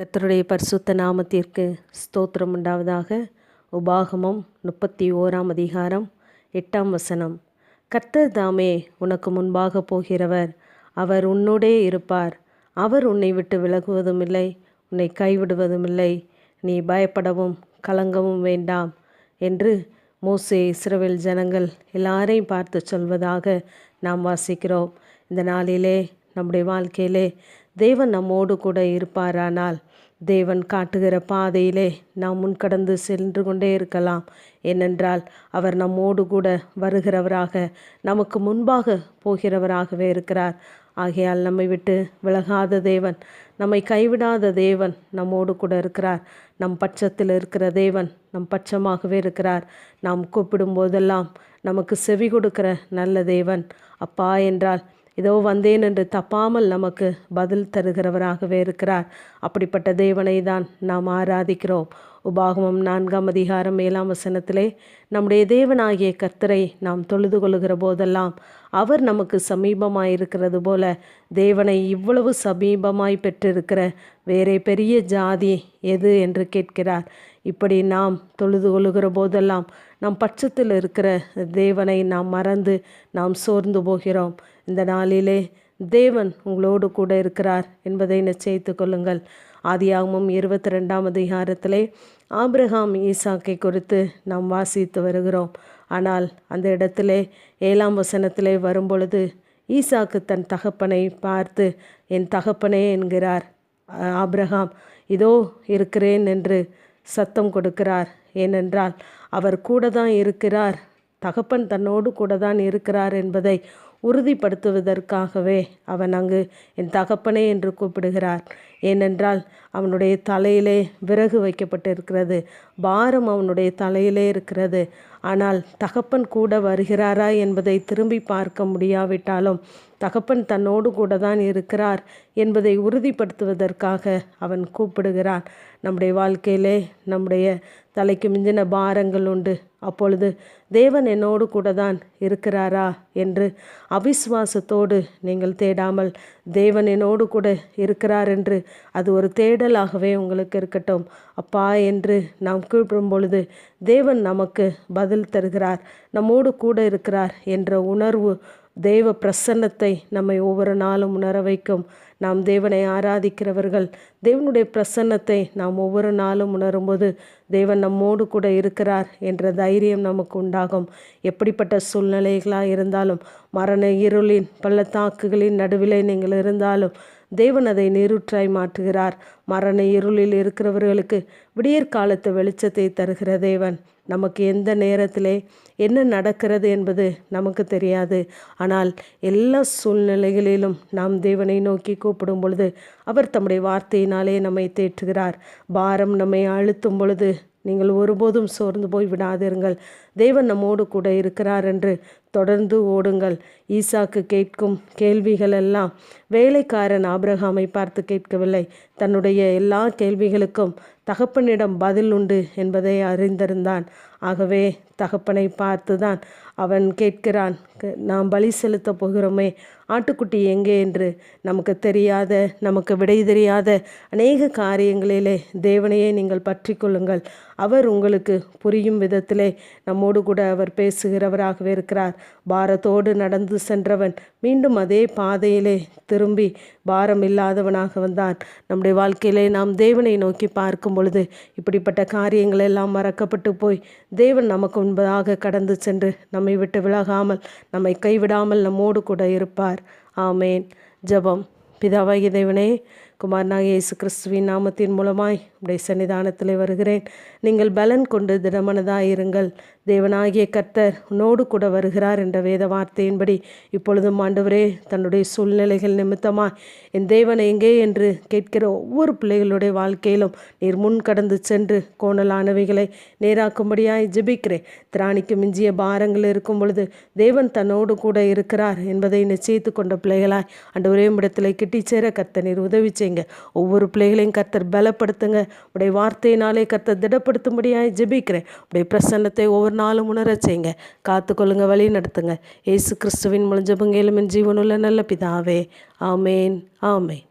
கத்தருடைய பரிசுத்த நாமத்திற்கு ஸ்தோத்திரம் உண்டாவதாக. உபாகமம் முப்பத்தி ஓராம் அதிகாரம் எட்டாம் வசனம். கர்த்தர் தாமே உனக்கு முன்பாக போகிறவர். அவர் உன்னோடே இருப்பார். அவர் உன்னை விட்டு விலகுவதும் இல்லை உன்னை கைவிடுவதும் இல்லை நீ பயப்படவும் கலங்கவும் வேண்டாம் என்று மோசே இஸ்ரவேல் ஜனங்கள் எல்லாரையும் பார்த்து சொல்வதாக நாம் வாசிக்கிறோம். இந்த நாளிலே நம்முடைய வாழ்க்கையிலே தேவன் நம்மோடு கூட இருப்பாரானால் தேவன் காட்டுகிற பாதையிலே நாம் முன்கடந்து சென்று கொண்டே இருக்கலாம். ஏனென்றால் அவர் நம்மோடு கூட வருகிறவராக நமக்கு முன்பாக போகிறவராகவே இருக்கிறார். ஆகையால் நம்மை விட்டு விலகாத தேவன் நம்மை கைவிடாத தேவன் நம்மோடு கூட இருக்கிறார். நம் பட்சத்தில் இருக்கிற தேவன் நம் பட்சமாகவே இருக்கிறார். நாம் கூப்பிடும் போதெல்லாம் நமக்கு செவி கொடுக்கிற நல்ல தேவன். அப்பா என்றால் இதோ வந்தேன் என்று தப்பாமல் நமக்கு பதில் தருகிறவராகவே இருக்கிறார். அப்படிப்பட்ட தேவனை தான் நாம் ஆராதிக்கிறோம். உபாகமம் நான்காம் அதிகாரம் ஏழாம் வசனத்திலே நம்முடைய தேவனாகிய கர்த்தரை நாம் தொழுது கொள்கிற போதெல்லாம் அவர் நமக்கு சமீபமாய் இருக்கிறது போல தேவனை இவ்வளவு சமீபமாய் பெற்றிருக்கிற வேறே பெரிய ஜாதி எது என்று கேட்கிறார். இப்படி நாம் தொழுது கொள்ளுகிற போதெல்லாம் நம் பட்சத்தில் இருக்கிற தேவனை நாம் மறந்து நாம் சோர்ந்து போகிறோம். இந்த நாளிலே தேவன் உங்களோடு கூட இருக்கிறார் என்பதை நிச்சயித்து கொள்ளுங்கள். ஆதியாகமும் இருபத்தி ரெண்டாம் அதிகாரத்திலே ஆப்ரஹாம் ஈசாக்கை குறித்து நாம் வாசித்து வருகிறோம். ஆனால் அந்த இடத்திலே ஏழாம் வசனத்திலே வரும்பொழுது ஈசாக்கு தன் தகப்பனை பார்த்து என் தகப்பனே என்கிறார். ஆப்ரஹாம் இதோ இருக்கிறேன் என்று சத்தம் கொடுக்கிறார். ஏனென்றால் அவர் கூட தான் இருக்கிறார். தகப்பன் தன்னோடு கூட தான் இருக்கிறார் என்பதை உறுதிப்படுத்துவதற்காகவே அவன் அங்கு என் தகப்பனே என்று கூப்பிடுகிறார். ஏனென்றால் அவனுடைய தலையிலே விறகு வைக்கப்பட்டிருக்கிறது. பாரம் அவனுடைய தலையிலே இருக்கிறது. ஆனால் தகப்பன் கூட வருகிறாரா என்பதை திரும்பி பார்க்க முடியாவிட்டாலும் தகப்பன் தன்னோடு கூட தான் இருக்கிறார் என்பதை உறுதிப்படுத்துவதற்காக அவன் கூப்பிடுகிறான். நம்முடைய வாழ்க்கையிலே நம்முடைய தலைக்கு மிஞ்சின பாரங்கள் உண்டு. அப்பொழுது தேவன் என்னோடு கூட தான் இருக்கிறாரா என்று அவிஸ்வாசத்தோடு நீங்கள் தேடாமல் தேவன் என்னோடு கூட இருக்கிறார் என்று அது ஒரு தேடலாகவே உங்களுக்கு இருக்கட்டும். அப்பா என்று நாம் கூப்பிடும் பொழுது தேவன் நமக்கு பதில் தருகிறார். நம்மோடு கூட இருக்கிறார் என்ற உணர்வு தெய்வ பிரசன்னத்தை நம்மை ஒவ்வொரு நாளும் உணர வைக்கும். நாம் தேவனை ஆராதிக்கிறவர்கள். தேவனுடைய பிரசன்னத்தை நாம் ஒவ்வொரு நாளும் உணரும்போது தேவன் நம்மோடு கூட இருக்கிறார் என்ற தைரியம் நமக்கு உண்டாகும். எப்படிப்பட்ட சூழ்நிலைகளாக இருந்தாலும் மரண இருளின் பள்ளத்தாக்குகளின் நடுவிலே நீங்கள் இருந்தாலும் தேவன் அதை நீருற்றாய் மாற்றுகிறார். மரண இருளில் இருக்கிறவர்களுக்கு விடியற் காலத்து வெளிச்சத்தை தருகிற தேவன். நமக்கு எந்த நேரத்திலே என்ன நடக்கிறது என்பது நமக்கு தெரியாது. ஆனால் எல்லா சூழ்நிலைகளிலும் நாம் தேவனை நோக்கி கூப்பிடும் பொழுது அவர் தம்முடைய வார்த்தையினாலே நம்மை தேற்றுகிறார். பாரம் நம்மை அழுத்தும் பொழுது நீங்கள் ஒருபோதும் சோர்ந்து போய் விடாதிருங்கள். தேவன் நம்மோடு கூட இருக்கிறார் என்று தொடர்ந்து ஓடுங்கள். ஈசாக்கு கேட்கும் கேள்விகள் எல்லாம் வேலைக்காரன் ஆபிரகாமை பார்த்து கேட்கவில்லை. தன்னுடைய எல்லா கேள்விகளுக்கும் தகப்பனிடம் பதில் உண்டு என்பதை அறிந்திருந்தான். ஆகவே தகப்பனை பார்த்துதான் அவன் கேட்கிறான். நாம் பலி செலுத்த போகிறோமே ஆட்டுக்குட்டி எங்கே என்று நமக்கு தெரியாத நமக்கு விடை தெரியாத அநேக காரியங்களிலே தேவனையே நீங்கள் பற்றி கொள்ளுங்கள். அவர் உங்களுக்கு புரியும் விதத்திலே நம்மோடு கூட அவர் பேசுகிறவராகவே இருக்கிறார். பாரத்தோடு நடந்து சென்றவன் மீண்டும் அதே பாதையிலே திரும்பி பாரம் இல்லாதவனாக வந்தான். நம்முடைய வாழ்க்கையிலே நாம் தேவனை நோக்கி பார்க்கும் பொழுது இப்படிப்பட்ட காரியங்கள் எல்லாம் மறக்கப்பட்டு போய் தேவன் நமக்கு முன்பதாக கடந்து சென்று நம்மை விட்டு விலகாமல் நம்மை கைவிடாமல் நம்மோடு கூட இருப்பார். ஆமேன். ஜபம். பிதாவாகி தேவனே குமாரனாக இயேசு கிறிஸ்துவின் நாமத்தின் மூலமாய் உடைய சன்னிதானத்தில் வருகிறேன். நீங்கள் பலன் கொண்டு திடமனதாக இருங்கள் தேவனாகிய கர்த்தர் உன்னோடு கூட வருகிறார் என்ற வேத வார்த்தையின்படி இப்பொழுதும் ஆண்டவரே தன்னுடைய சூழ்நிலைகள் நிமித்தமாக என் தேவன் எங்கே என்று கேட்கிற ஒவ்வொரு பிள்ளைகளுடைய வாழ்க்கையிலும் நீர் முன் கடந்து சென்று கோணலானவைகளை நேராக்கும்படியாய் ஜெபிக்கிறேன். திராணிக்கு மிஞ்சிய பாரங்கள் இருக்கும் பொழுது தேவன் தன்னோடு கூட இருக்கிறார் என்பதை நிச்சயித்து கொண்ட பிள்ளைகளாய் அன்று ஒரே இடத்துல கிட்டிச்சேர கர்த்த நீர் உதவி செய்யுங்க ஒவ்வொரு பிள்ளைகளையும் கர்த்தர் பலப்படுத்துங்க. உடைய வார்த்தையினாலே கர்த்தர் திடப்படுத்தும்படியாக ஜெபிக்கிறேன். உடைய பிரசன்னத்தை ஒவ்வொரு நாளும் உணர செய்யுங்க. காத்துக்கொள்ளுங்க வழி நடத்துங்க. ஏசு கிறிஸ்துவின் முழஞ்சபங்கேலும் ஜீவனுள்ள நல்ல பிதாவே. ஆமேன் ஆமேன்.